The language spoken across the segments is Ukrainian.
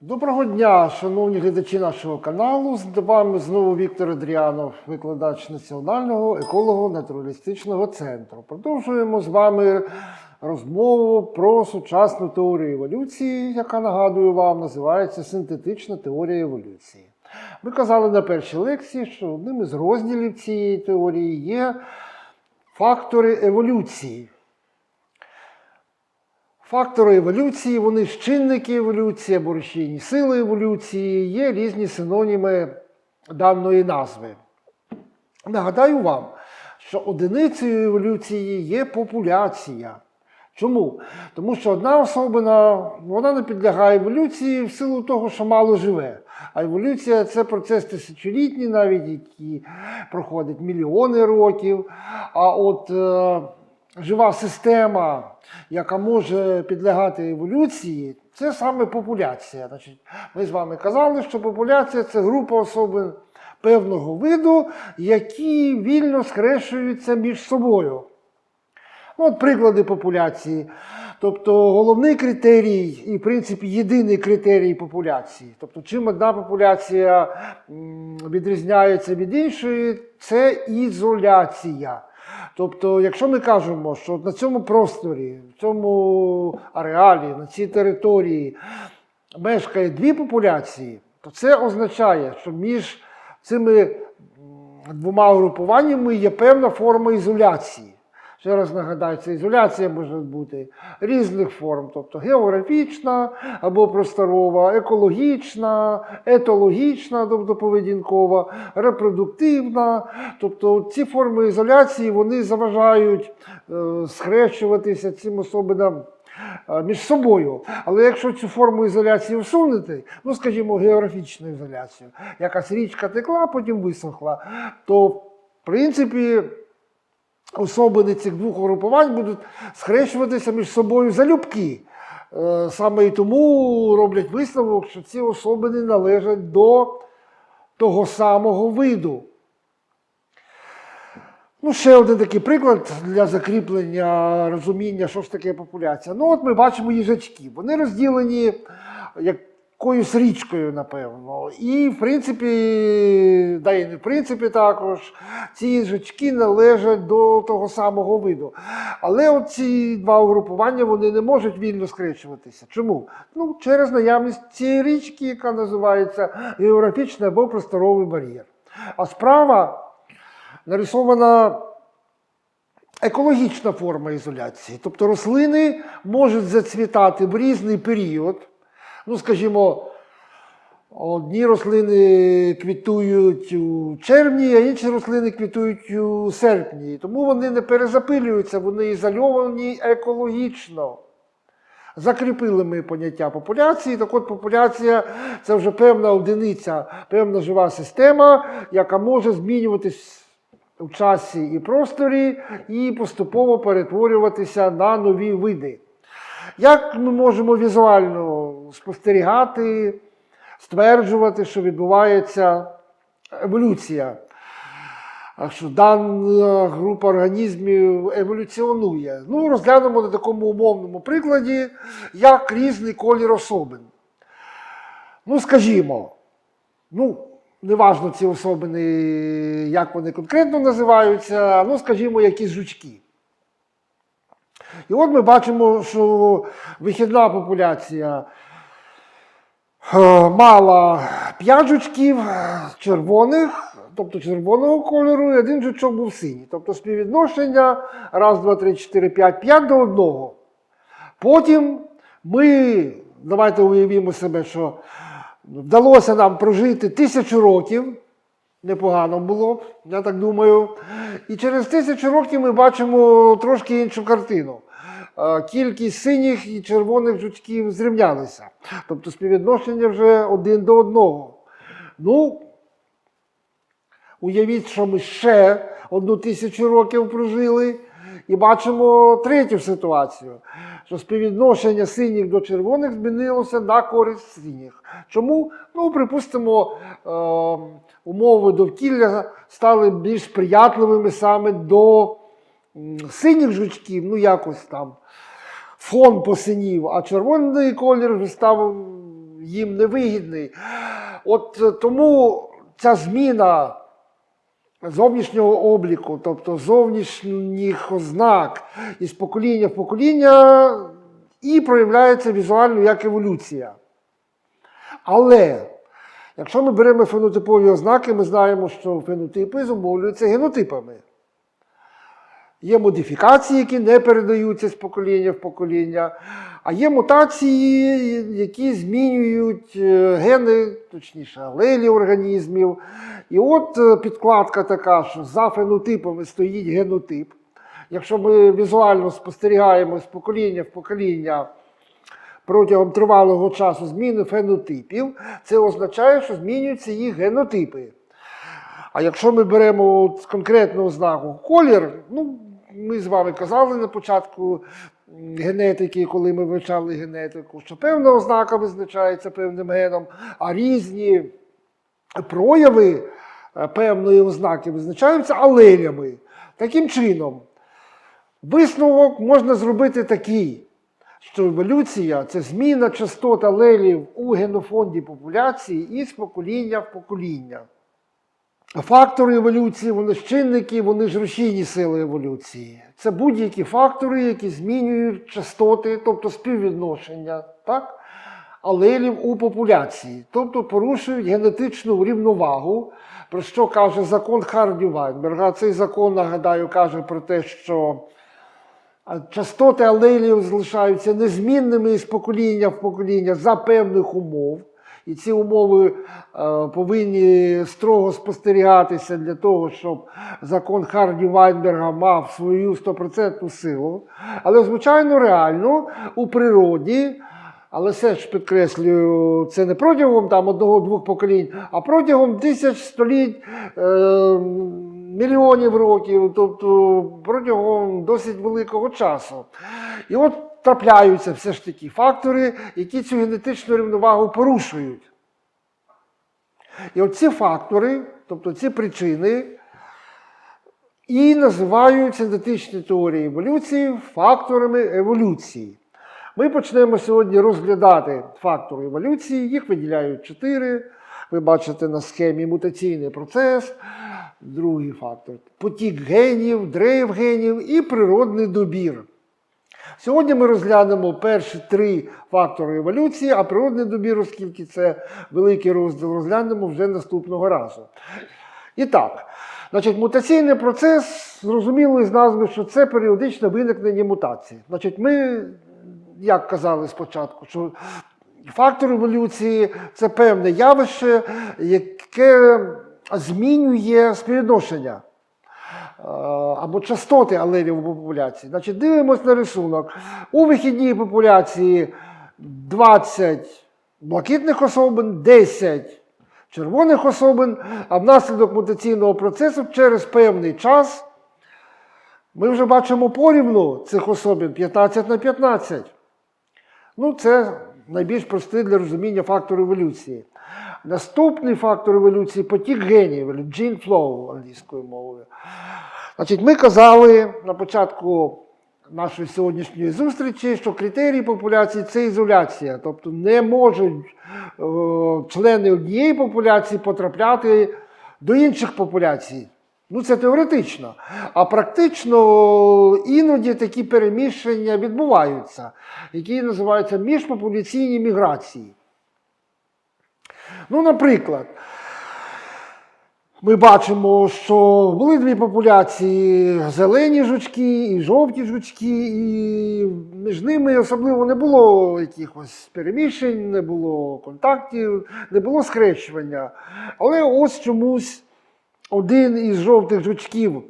Доброго дня, шановні глядачі нашого каналу. З вами знову Віктор Адріанов, викладач Національного еколого-натуралістичного центру. Продовжуємо з вами розмову про сучасну теорію еволюції, яка нагадую вам, називається синтетична теорія еволюції. Ми казали на першій лекції, що одним із розділів цієї теорії є фактори еволюції. Фактори еволюції, вони ж чинники еволюції або рушійні сили еволюції, є різні синоніми даної назви. Нагадаю вам, що одиницею еволюції є популяція. Чому? Тому що одна особина вона не підлягає еволюції в силу того, що мало живе. А еволюція це процес тисячолітній, навіть який проходить мільйони років. А от е, жива система, яка може підлягати еволюції, це саме популяція. Значить, ми з вами казали, що популяція це група особин певного виду, які вільно скрещуються між собою. Ну, от приклади популяції. Тобто головний критерій і, в принципі, єдиний критерій популяції. Тобто, чим одна популяція відрізняється від іншої, це ізоляція. Тобто, якщо ми кажемо, що на цьому просторі, в цьому ареалі, на цій території мешкає дві популяції, то це означає, що між цими двома групуваннями є певна форма ізоляції. Ще раз нагадаю, це ізоляція може бути різних форм, тобто географічна або просторова, екологічна, етологічна, тобто поведінкова, репродуктивна. Тобто ці форми ізоляції вони заважають е, схрещуватися цим особинам е, між собою. Але якщо цю форму ізоляції усунути, ну скажімо, географічну ізоляцію, якась річка текла, потім висохла, то в принципі особини цих двох угрупувань будуть схрещуватися між собою залюбки. Е, Саме і тому роблять висновок, що ці особини належать до того самого виду. Ну, ще один такий приклад для закріплення розуміння, що ж таке популяція. Ну, от ми бачимо їжачки. Вони розділені якоюсь річкою, напевно. І, в принципі, да і не в принципі також, ці їжачки належать до того самого виду. Але от ці два угрупування вони не можуть вільно скрещуватися. Чому? Ну, через наявність цієї річки, яка називається географічний або просторовий бар'єр. А справа нарисована екологічна форма ізоляції. Тобто рослини можуть зацвітати в різний період. Ну, скажімо, одні рослини квітують у червні, а інші рослини квітують у серпні. Тому вони не перезапилюються, вони ізольовані екологічно. Закріпили ми поняття популяції. Так от популяція це вже певна одиниця, певна жива система, яка може змінюватись у часі і просторі, і поступово перетворюватися на нові види. Як ми можемо візуально спостерігати, стверджувати, що відбувається еволюція? Що дана група організмів еволюціонує. Ну, розглянемо на такому умовному прикладі, як різний колір особин. Ну, скажімо, ну, неважно ці особини, як вони конкретно називаються, ну, скажімо, якісь жучки. І от ми бачимо, що вихідна популяція мала 5 жучків е, червоних, тобто червоного кольору, і один жучок був синій. Тобто співвідношення раз, два, три, чотири, п'ять, п'ять до одного. Потім ми, давайте уявімо себе, що вдалося нам прожити тисячу років. Непогано було я так думаю. І через тисячу років ми бачимо трошки іншу картину. Кількість синіх і червоних жучків зрівнялися. Тобто співвідношення вже один до одного. Ну, уявіть, що ми ще одну тисячу років прожили, і бачимо третю ситуацію, що співвідношення синіх до червоних змінилося на користь синіх. Чому? Ну, припустимо, е, умови довкілля стали більш сприятливими саме до синіх жучків, ну якось там фон посинів, а червоний колір став їм невигідний. От е, тому ця зміна зовнішнього обліку, тобто зовнішніх ознак із покоління в покоління, і проявляється візуально як еволюція. Але якщо ми беремо фенотипові ознаки, ми знаємо, що фенотипи зумовлюються генотипами. Є модифікації, які не передаються з покоління в покоління, а є мутації, які змінюють е, гени, точніше, алелі організмів. І от е, підкладка така, що за фенотипами стоїть генотип. Якщо ми візуально спостерігаємо з покоління в покоління протягом тривалого часу зміни фенотипів, це означає, що змінюються їх генотипи. А якщо ми беремо от конкретну ознаку колір, ну, ми з вами казали на початку генетики, коли ми вивчали генетику, що певна ознака визначається певним геном, а різні прояви е, певної ознаки визначаються алелями. Таким чином, висновок можна зробити такий, що еволюція це зміна частот алелів у генофонді популяції із покоління в покоління. Фактори еволюції, вони ж чинники, вони ж рушійні сили еволюції. Це будь-які фактори, які змінюють частоти, тобто співвідношення так, алелів у популяції, тобто порушують генетичну рівновагу, про що каже закон Харді Вайнберга. Цей закон, нагадаю, каже про те, що частоти алелів залишаються незмінними з покоління в покоління за певних умов. І ці умови е, повинні строго спостерігатися для того, щоб закон Харді Вайнберга мав свою стопроцентну силу. Але, звичайно, реально у природі, але все ж підкреслюю, це не протягом там одного-двох поколінь, а протягом тисяч століть. Е, мільйонів років, тобто протягом досить великого часу. І от трапляються все ж таки фактори, які цю генетичну рівновагу порушують. І от ці фактори, тобто ці причини, і називають синтетичні теорії еволюції факторами еволюції. Ми почнемо сьогодні розглядати фактори еволюції, їх виділяють чотири. Ви бачите на схемі мутаційний процес, другий фактор потік генів, дрейф генів і природний добір. Сьогодні ми розглянемо перші три фактори еволюції, а природний добір, оскільки це великий розділ, розглянемо вже наступного разу. І так, значить, мутаційний процес, зрозуміло із назви, що це періодичне виникнення мутації. Значить, ми, як казали спочатку, що фактор еволюції це певне явище, яке змінює співвідношення або частоти алелів у популяції. Значить, дивимось на рисунок. У вихідній популяції 20 блакитних особин, 10 червоних особин, а внаслідок мутаційного процесу через певний час ми вже бачимо порівну цих особин 15 на 15. Ну, це найбільш простий для розуміння фактор еволюції. Наступний фактор еволюції потік генів, gene flow англійською мовою. Значить, ми казали на початку нашої сьогоднішньої зустрічі, що критерії популяції це ізоляція. Тобто не можуть е, члени однієї популяції потрапляти до інших популяцій. Ну, це теоретично. А практично іноді такі переміщення відбуваються, які називаються міжпопуляційні міграції. Ну, наприклад, ми бачимо, що були дві популяції: зелені жучки і жовті жучки, і між ними особливо не було якихось переміщень, не було контактів, не було схрещування. Але ось чомусь один із жовтих жучків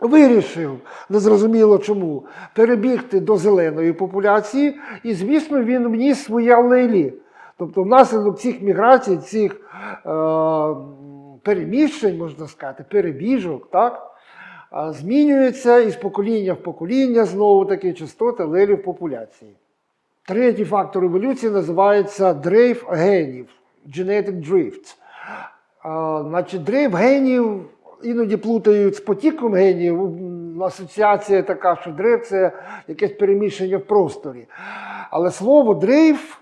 вирішив, незрозуміло чому, перебігти до зеленої популяції, і, звісно, він вніс свої алелі. Тобто, внаслідок цих міграцій, цих е, переміщень, можна сказати, перебіжок, так, е, змінюється із покоління в покоління знову таки частота алелів популяції. Третій фактор еволюції називається дрейф генів, genetic drift. А, Значить, дрейф генів іноді плутають з потіком генів. Асоціація така, що дрейф це якесь переміщення в просторі. Але слово дрейф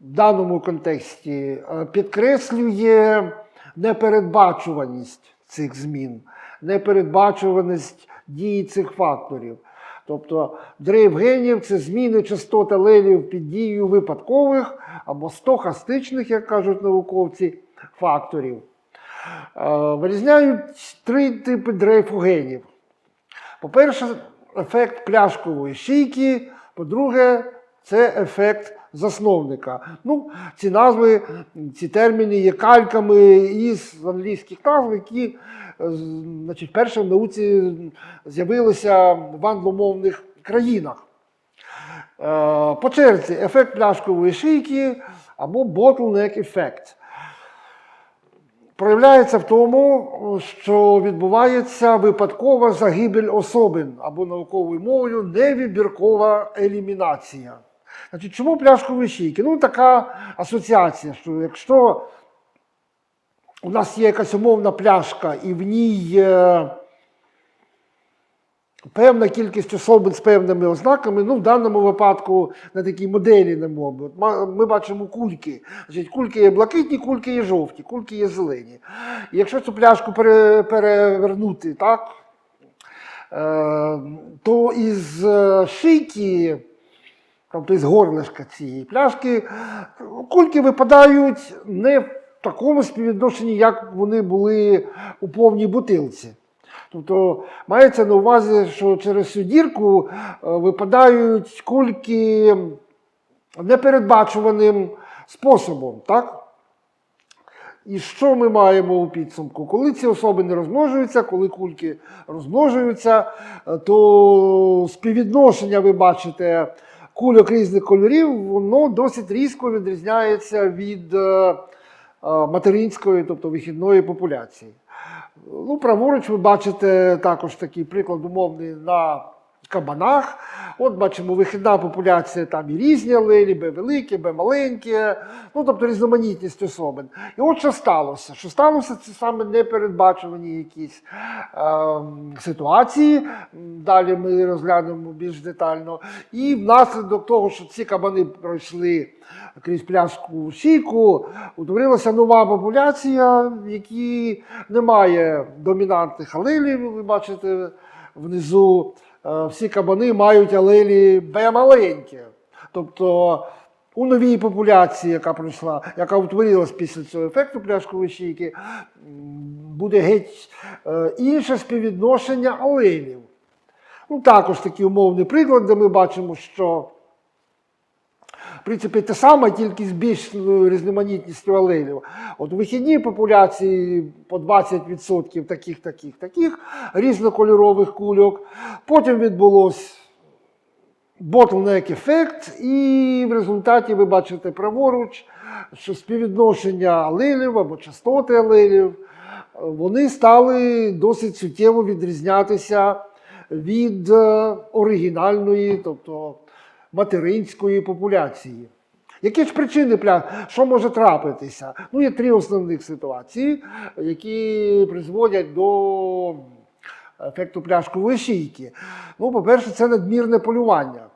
в даному контексті е, підкреслює непередбачуваність цих змін, непередбачуваність дії цих факторів. Тобто дрейф генів це зміни частот алелів під дією випадкових або стохастичних, як кажуть науковці, факторів. Е, Вирізняють три типи дрейфу генів. По-перше, ефект пляшкової шийки, по-друге, це ефект засновника. Ну, ці назви, ці терміни є кальками із англійських назв, які е, значить, перше в науці з'явилися в англомовних країнах. Е, По черзі ефект пляшкової шийки або bottleneck ефект проявляється в тому, що відбувається випадкова загибель особин або науковою мовою невибіркова елімінація. Значить, чому пляшкові шийки? Ну, така асоціація, що якщо у нас є якась умовна пляшка, і в ній е, певна кількість особин з певними ознаками, ну в даному випадку на такій моделі не мови. Ми бачимо кульки. Значить, кульки є блакитні, кульки є жовті, кульки є зелені. І якщо цю пляшку пере- перевернути, так, е, то із е, шийки, тобто із горлишка цієї пляшки, кульки випадають не в такому співвідношенні, як вони були у повній бутилці. Тобто мається на увазі, що через цю дірку е, випадають кульки непередбачуваним способом. Так? І що ми маємо у підсумку? Коли ці особи не розмножуються, коли кульки розмножуються, е, то співвідношення, ви бачите, кульок різних кольорів, воно досить різко відрізняється від е, е, материнської, тобто вихідної популяції. Ну, праворуч ви бачите також такий приклад умовний на кабанах. От бачимо, вихідна популяція там і різні алелі, Б великі, Б маленькі, ну тобто різноманітність особин. І от що сталося? Що сталося, це саме непередбачувані якісь ем, ситуації. Далі ми розглянемо більш детально. І внаслідок того, що ці кабани пройшли крізь пляшку шийку, утворилася нова популяція, в якій немає домінантних алелів. Ви бачите внизу. Е, Всі кабани мають алелі Б маленькі. Тобто у новій популяції, яка пройшла, яка утворилась після цього ефекту пляшкової шійки, буде геть е, інше співвідношення алелів. Ну, також такий умовний приклад, де ми бачимо, що принципі, те саме, тільки з більшою різноманітністю алелів. От у вихідній популяції по 20% таких, таких, таких різнокольорових кульок. Потім відбулось bottleneck ефект, і в результаті ви бачите праворуч, що співвідношення алелів або частоти алелів, е, вони стали досить суттєво відрізнятися від е, оригінальної, тобто материнської популяції. Які ж причини що може трапитися? Ну, є три основних ситуації, які призводять до ефекту пляшкової шийки. Ну, по-перше, це надмірне полювання.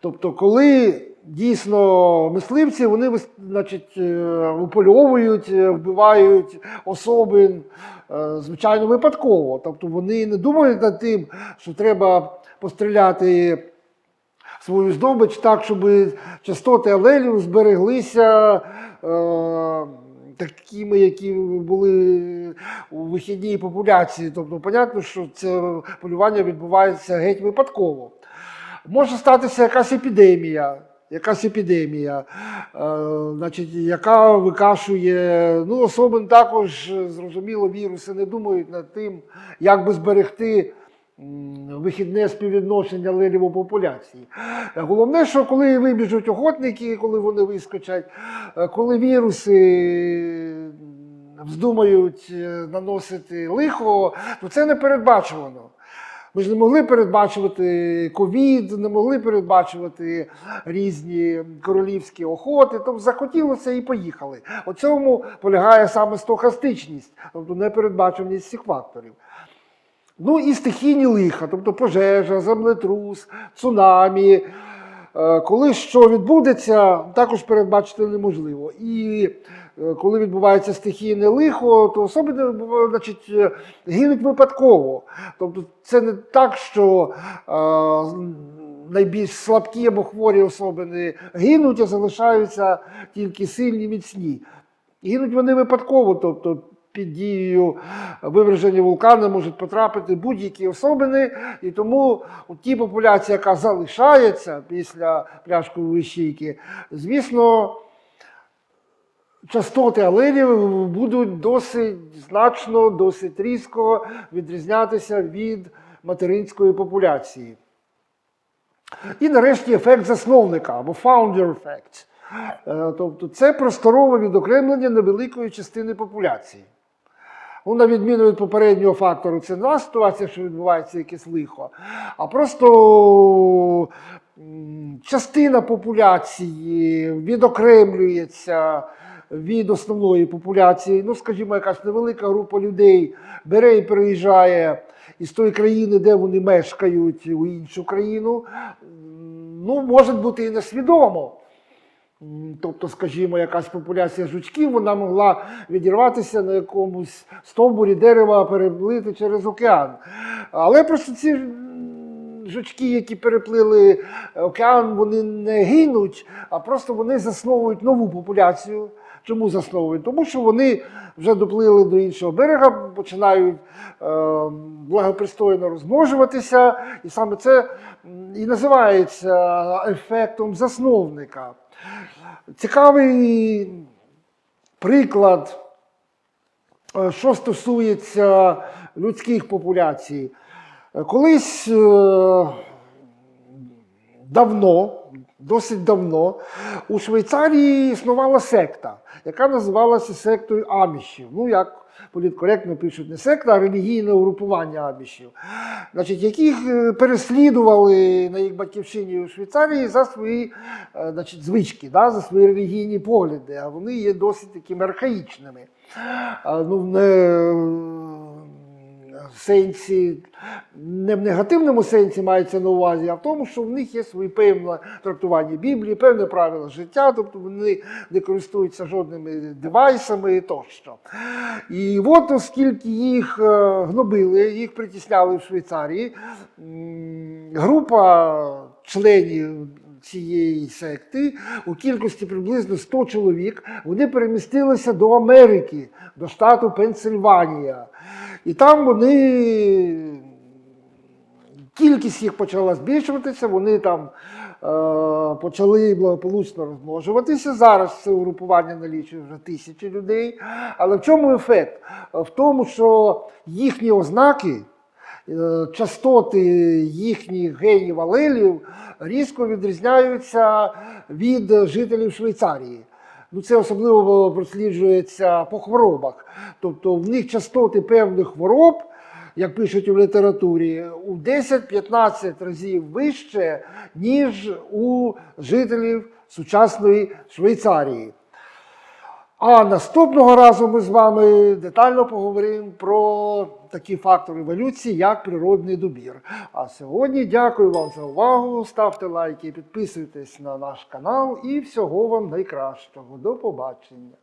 Тобто, коли дійсно мисливці вони значить, е, упольовують, е, вбивають особин, е, звичайно, випадково. Тобто вони не думають над тим, що треба постріляти свою здобич так, щоб частоти алелів збереглися е, такими, які були у вихідній популяції. Тобто, понятно, що це полювання відбувається геть випадково. Може статися якась епідемія. Якась епідемія, е, значить, яка викашує, ну, особин також, зрозуміло, віруси не думають над тим, як би зберегти вихідне співвідношення лелів у популяції. Е, Головне, що коли вибіжуть охотники, коли вони вискочать, е, коли віруси вздумають е, наносити лихо, то це не передбачувано. Ми ж не могли передбачувати ковід, не могли передбачувати різні королівські охоти. Тобто захотілося і поїхали. У цьому полягає саме стохастичність, тобто непередбачуваність цих факторів. Ну і стихійні лиха, тобто пожежа, землетрус, цунамі. е, коли що відбудеться, також передбачити неможливо. І е, коли відбувається стихійне лихо, то особи е, значить, гинуть випадково. Тобто це не так, що е, найбільш слабкі або хворі особи гинуть, а залишаються тільки сильні, міцні. Гинуть вони випадково, тобто під дією виверження вулкану можуть потрапити будь-які особини, і тому у тій популяції, яка залишається після пляшкової щійки, звісно, частоти алелів будуть досить значно, досить різко відрізнятися від материнської популяції. І нарешті ефект засновника або founder effect. Е, Тобто це просторове відокремлення невеликої частини популяції. Ну, на відміну від попереднього фактору, це не ситуація, що відбувається якесь лихо, а просто частина популяції відокремлюється від основної популяції. Ну, скажімо, якась невелика група людей бере і переїжджає із тої країни, де вони мешкають, у іншу країну. Ну, може бути і несвідомо. Тобто, скажімо, якась популяція жучків, вона могла відірватися на якомусь стовбурі дерева, переплити через океан. Але просто ці жучки, які переплили океан, вони не гинуть, а просто вони засновують нову популяцію. Чому засновують? Тому що вони вже доплили до іншого берега, починають е, благопристойно розмножуватися, і саме це і називається ефектом засновника. Цікавий приклад, е, що стосується людських популяцій. Колись е, давно, досить давно, у Швейцарії існувала секта, яка називалася сектою амішів. Ну, як політкоректно пишуть, не секта, а релігійне угрупування амішів, значить, яких е, переслідували на їх батьківщині у Швейцарії за свої е, значить, звички, да, за свої релігійні погляди, а вони є досить такими архаїчними. Ну, не, сенсі, не в негативному сенсі мається на увазі, а в тому, що в них є свої певне трактування Біблії, певне правила життя, тобто вони не користуються жодними девайсами тощо. І от оскільки їх е, гнобили, їх притісняли в Швейцарії, група членів цієї секти у кількості приблизно 100 чоловік, вони перемістилися до Америки, до штату Пенсильванія. І там вони кількість їх почала збільшуватися, вони там е, почали благополучно розмножуватися. Зараз це угрупування налічує вже тисячі людей. Але в чому ефект? В тому, що їхні ознаки. е, Частоти їхніх генів алелів різко відрізняються від жителів Швейцарії. Ну, це особливо просліджується по хворобах. Тобто в них частоти певних хвороб, як пишуть у літературі, у 10-15 разів вище, ніж у жителів сучасної Швейцарії. А наступного разу ми з вами детально поговоримо про такі фактори еволюції, як природний добір. А сьогодні дякую вам за увагу. Ставте лайки, підписуйтесь на наш канал і всього вам найкращого. До побачення.